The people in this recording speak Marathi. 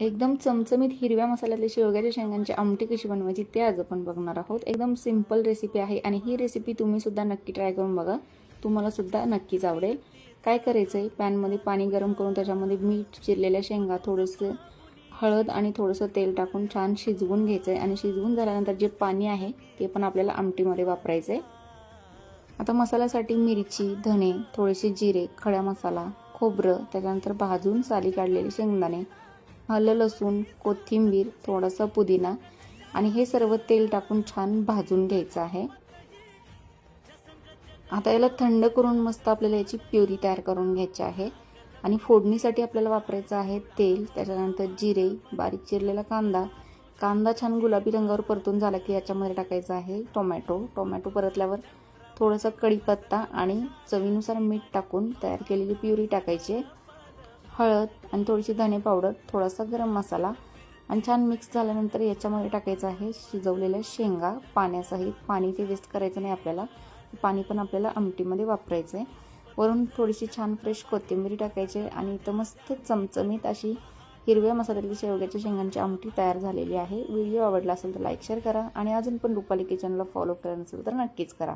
एकदम चमचमीत हिरव्या मसाल्यातली शेवग्याच्या शेंगांची आमटी कशी बनवायची ते आज आपण बघणार आहोत. एकदम सिंपल रेसिपी आहे आणि ही रेसिपी तुम्ही सुद्धा नक्की ट्राय करून बघा. तुम्हाला सुद्धा नक्कीच आवडेल. काय करायचं आहे पॅनमध्ये पाणी गरम करून त्याच्यामध्ये मीठ चिरलेल्या शेंगा थोडंसं हळद आणि थोडंसं तेल टाकून छान शिजवून घ्यायचं आहे आणि शिजवून झाल्यानंतर जे पाणी आहे ते पण आपल्याला आमटीमध्ये वापरायचं आहे आता मसाल्यासाठी मिरची धणे थोडेसे जिरे खडा मसाला खोबरं त्याच्यानंतर भाजून साली काढलेले शेंगदाणे आलं लसूण कोथिंबीर थोडासा पुदिना आणि हे सर्व तेल टाकून छान भाजून घ्यायचं आहे. आता याला थंड करून मस्त आपल्याला याची प्युरी तयार करून घ्यायची आहे. आणि फोडणीसाठी आपल्याला वापरायचं आहे तेल त्याच्यानंतर जिरे बारीक चिरलेला कांदा. कांदा छान गुलाबी रंगावर परतून झाला की याच्यामध्ये टाकायचं आहे टोमॅटो. टोमॅटो परतल्यावर थोडासा कढीपत्ता आणि चवीनुसार मीठ टाकून तयार केलेली प्युरी टाकायची आहे. हळद आणि थोडीशी धने पावडर थोडासा गरम मसाला आणि छान मिक्स झाल्यानंतर याच्यामध्ये टाकायचं आहे शिजवलेल्या शेंगा. पाण्यासहित पाणी ते वेस्ट करायचं नाही आपल्याला. पाणी पण आपल्याला आमटीमध्ये वापरायचं आहे वरून थोडीशी छान फ्रेश कोथिंबीर टाकायची आणि इथं मस्त चमचमीत अशी हिरव्या मसाल्यातली शेवग्याच्या शेंगांची आमटी तयार झालेली आहे. व्हिडिओ आवडला असेल तर लाईक शेअर करा आणि अजून पण रुपाली किचनला फॉलो करा नसेल तर नक्कीच करा.